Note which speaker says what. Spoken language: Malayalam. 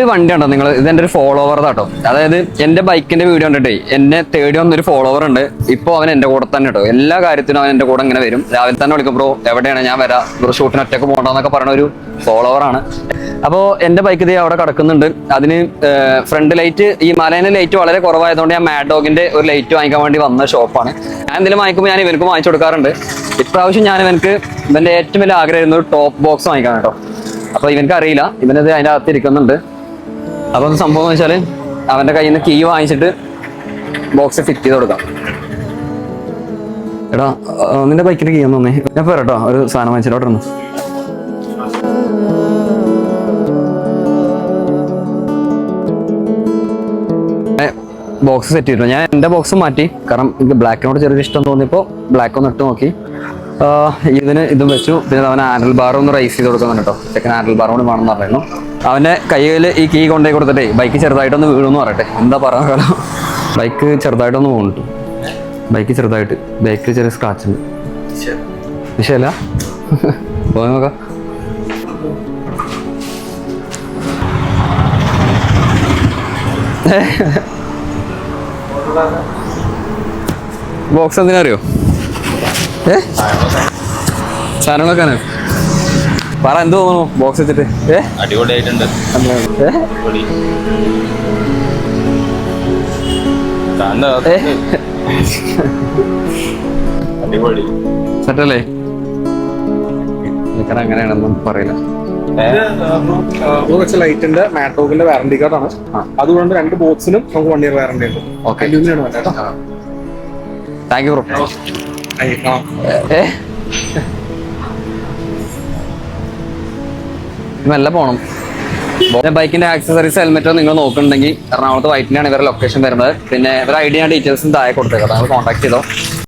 Speaker 1: ഈ വണ്ടി ഉണ്ടോ നിങ്ങൾ ഇത് എന്റെ ഒരു ഫോളോവർ കേട്ടോ അതായത് എന്റെ ബൈക്കിന്റെ വീഡിയോ കണ്ടിട്ടേ എന്നെ തേടി വന്നൊരു ഫോളോവർ ഉണ്ട്. ഇപ്പൊ അവൻ എന്റെ കൂടെ തന്നെ കേട്ടോ. എല്ലാ കാര്യത്തിനും അവൻ എന്റെ കൂടെ ഇങ്ങനെ വരും. രാവിലെ തന്നെ വിളിക്കും ബ്രോ എവിടെയാണ്? ഞാൻ വരാ. ബ്രോ ഷൂട്ടിന് ഒറ്റയ്ക്ക് പോകണ്ടെന്നൊക്കെ പറയുന്ന ഒരു ഫോളോവർ ആണ്. അപ്പോൾ എന്റെ ബൈക്ക് ഇത് അവിടെ കിടക്കുന്നുണ്ട്. അതിന് ഫ്രണ്ട് ലൈറ്റ് ഈ മലേനെ ലൈറ്റ് വളരെ കുറവായതുകൊണ്ട് ഞാൻ മാഡ് ഡോഗിന്റെ ഒരു ലൈറ്റ് വാങ്ങിക്കാൻ വേണ്ടി വന്ന ഷോപ്പാണ് ഞാൻ എന്തെങ്കിലും വാങ്ങിക്കുമ്പോൾ ഞാൻ ഇവർക്ക് വാങ്ങിച്ചു കൊടുക്കാറുണ്ട്. ഇപ്രാവശ്യം ഞാൻ ഇവനക്ക് ഇവന്റെ ഏറ്റവും വലിയ ആഗ്രഹമായിരുന്നു ഒരു ടോപ്പ് ബോക്സ് വാങ്ങിക്കാൻ കേട്ടോ. അപ്പൊ ഇവനക്ക് അറിയില്ല. ഇവനത് അതിന്റെ അകത്ത് ഇരിക്കുന്നുണ്ട്. അപ്പൊ സംഭവം എന്ന് അവന്റെ കയ്യിൽ നിന്ന് കീ വാങ്ങിച്ചിട്ട് ബോക്സ് ഫിറ്റ് ചെയ്ത് കൊടുക്കാം. എടാ നിന്റെ ബൈക്കിന്റെ കീ ഒന്ന് ഞാൻ പോരാട്ടോ ഒരു സാധനം വാങ്ങിച്ചിട്ട് അവിടെ ബോക്സ് സെറ്റ് ചെയ്തിട്ടു. ഞാൻ എന്റെ ബോക്സ് മാറ്റി കാരണം എനിക്ക് ബ്ലാക്കിനോട് ചെറിയൊരു ഇഷ്ടം തോന്നിയപ്പോൾ ബ്ലാക്ക് ഒന്ന് ഇട്ട് നോക്കി. ഇതിന് ഇതും വെച്ചു. പിന്നെ അവൻ ആനൽ ബാറും ഒന്ന് റൈസ് ചെയ്ത് കൊടുക്കുന്നുണ്ട് കേട്ടോ ചെക്കൻ ആനൽ ബാറും കൂടി വേണമെന്ന് പറയുന്നു അവന്റെ കയ്യിൽ ഈ കീ കൊണ്ടേ കൊടുത്തിട്ടേ ബൈക്ക് ചെറുതായിട്ടൊന്ന് വീഴുമെന്ന് പറയട്ടെ എന്താ പറയാൻ കാരണം ബൈക്ക് ചെറുതായിട്ടൊന്ന് പോകുന്നുണ്ട് ബൈക്ക് ചെറുതായിട്ട് ബൈക്കിൽ ചെറിയ സ്ക്രാച്ച് ഉണ്ട്. വിഷയല്ല? പോയി നോക്കാം. ബോക്സ് എന്തിനാ അറിയോ? ഏ? ആണ്. പറ എന്ത് തോന്നുന്നു? ബോക്സ് വെച്ചിട്ട്.
Speaker 2: അടിപൊളിയായിട്ടുണ്ട്? അടിപൊളി.
Speaker 1: സെറ്റല്ലേ? എനിക്കത് അങ്ങനെയാണെന്നും പറയില്ല.
Speaker 3: മൂന്ന് വെച്ച ലൈറ്റിന്റെ മാറ്റോക്കിന്റെ വാറണ്ടി കാർഡാണ്
Speaker 1: ആ.
Speaker 3: അതുകൊണ്ട് രണ്ട് ബോക്സിനും നമുക്ക് വൺ ഇയർ വാറണ്ടി ഉണ്ട്. Okay
Speaker 1: thank you bro. ഏ? മെല്ലെ പോണം. ബൈക്കിന്റെ ആക്സസറീസ് ഹെൽമെറ്റോ നിങ്ങൾ നോക്കുന്നുണ്ടെങ്കിൽ എറണാകുളത്ത് വൈറ്റിനാണ് ഇവരുടെ ലൊക്കേഷൻ വരുന്നത്. പിന്നെ ഇവരുടെ ഐഡിയ ഡീറ്റെയിൽസും താഴെ കൊടുത്തേക്കാം. താങ്കൾ കോൺടാക്ട് ചെയ്തോ?